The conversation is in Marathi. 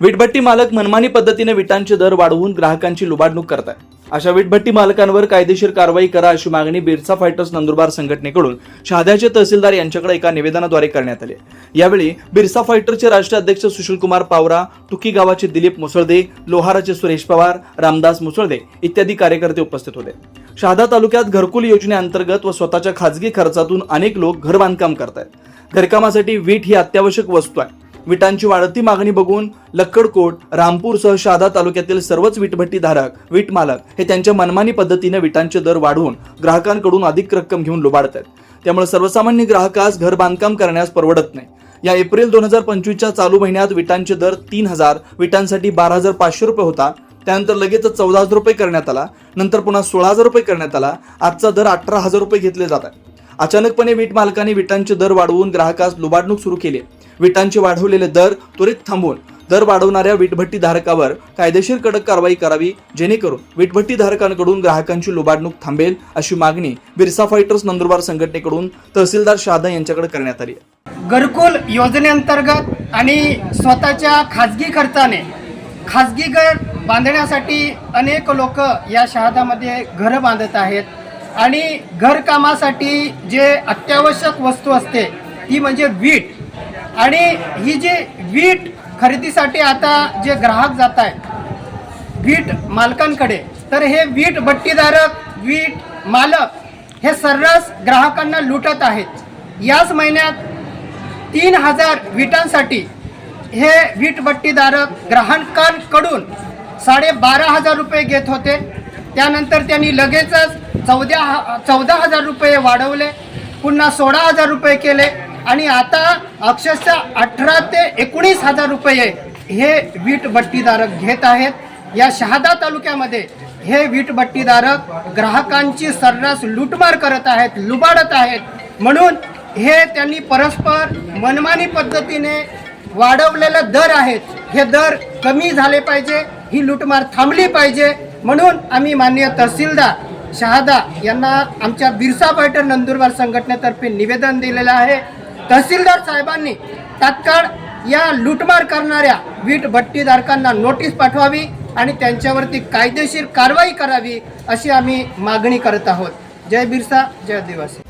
वीटभट्टी मालक मनमानी पद्धतीने विटांचे दर वाढवून ग्राहकांची लुबाडणूक करतात. अशा वीटभट्टी मालकांवर कायदेशीर कारवाई करा अशी मागणी बिरसा फायटर्स नंदुरबार संघटनेकडून शहाद्याचे तहसीलदार यांच्याकडे एका निवेदनाद्वारे करण्यात आली यावेळी बिरसा फायटरचे राष्ट्रीय अध्यक्ष सुशीलकुमार पावरा टुकी गावाचे दिलीप मुसळदे लोहाराचे सुरेश पवार रामदास मुसळदे इत्यादी कार्यकर्ते उपस्थित होते. शहादा तालुक्यात घरकुल योजनेअंतर्गत व स्वतःच्या खाजगी खर्चातून अनेक लोक घर बांधकाम करतायत. घरकामासाठी वीट ही अत्यावश्यक वस्तू आहे. विटांची वाढती मागणी बघून लक्कडकोट रामपूरसह शहादा तालुक्यातील सर्वच विटभट्टीधारक वीट मालक हे त्यांच्या मनमानी पद्धतीने विटांचे दर वाढवून ग्राहकांकडून अधिक रक्कम घेऊन लुबाडत आहेत त्यामुळे सर्वसामान्य ग्राहकास घर बांधकाम करण्यास परवडत नाही. या एप्रिल दोन हजार पंचवीसच्या चालू महिन्यात विटांचे दर तीन हजार विटांसाठी बारा हजार पाचशे रुपये होता. त्यानंतर लगेच चौदा हजार रुपये करण्यात आला. नंतर पुन्हा सोळा हजार रुपये करण्यात आला. आजचा दर अठरा हजार रुपये घेतले जात आहे अचानकपणे वीट मालकांनी विटांचे दर वाढवून ग्राहकास लुबाडणूक सुरू केली विटांचे वाढवलेले दर त्वरित थांबवून दर वाढवणाऱ्या वीटभट्टी धारकावर कायदेशीर कडक कारवाई करावी जेणेकरून वीटभट्टी धारकांकडून ग्राहकांची लुबाडणूक थांबेल अशी मागणी बिरसा फायटर्स नंदुरबार संघटनेकडून तहसीलदार शहादा यांच्याकडे करण्यात आली घरकुल योजनेअंतर्गत आणि स्वतःच्या खाजगी खर्चाने खाजगी घर बांधण्यासाठी अनेक लोक या शहादामध्ये घरं बांधत आहेत. आणि घरकामासाठी जे अत्यावश्यक वस्तू असते ती म्हणजे वीट. आणि ही जी वीट खरेदीसाठी आता जे ग्राहक जात आहेत वीट मालकांकडे तर हे वीट भट्टीधारक वीट मालक हे सर्रास ग्राहकांना लुटत आहेत. याच महिन्यात तीन हजार विटांसाठी हे वीट भट्टीधारक ग्राहकांकडून साडेबारा हजार रुपये घेत होते. त्यानंतर त्यांनी लगेचच चौदा चौदा हजार रुपये वाढवले पुन्हा सोळा हजार रुपये केले. आणि आता अक्षरशः अठरा ते एकोणीस हजार रुपये हे वीटभट्टीधारक घेत आहेत. या शहादा तालुक्यामध्ये हे वीटभट्टीधारक ग्राहकांची सर्रास लुटमार करत आहेत लुबाडत आहेत. म्हणून हे त्यांनी परस्पर मनमानी पद्धतीने वाढवलेले दर आहेत. हे दर कमी झाले पाहिजे ही लूटमार थांबली पाहिजे. म्हणून आम्ही माननीय तहसीलदार शहादा यांना आमच्या बिरसा पैठण नंदुरबार संघटनेतर्फे निवेदन दिलेलं आहे. तहसीलदार साहेबांनी तात्काळ या लूटमार करणाऱ्या वीट भट्टीधारकांना नोटीस पाठवावी आणि त्यांच्यावरती कायदेशीर कारवाई करावी अशी आम्ही मागणी करत आहोत. जय बिरसा जय आदिवासी.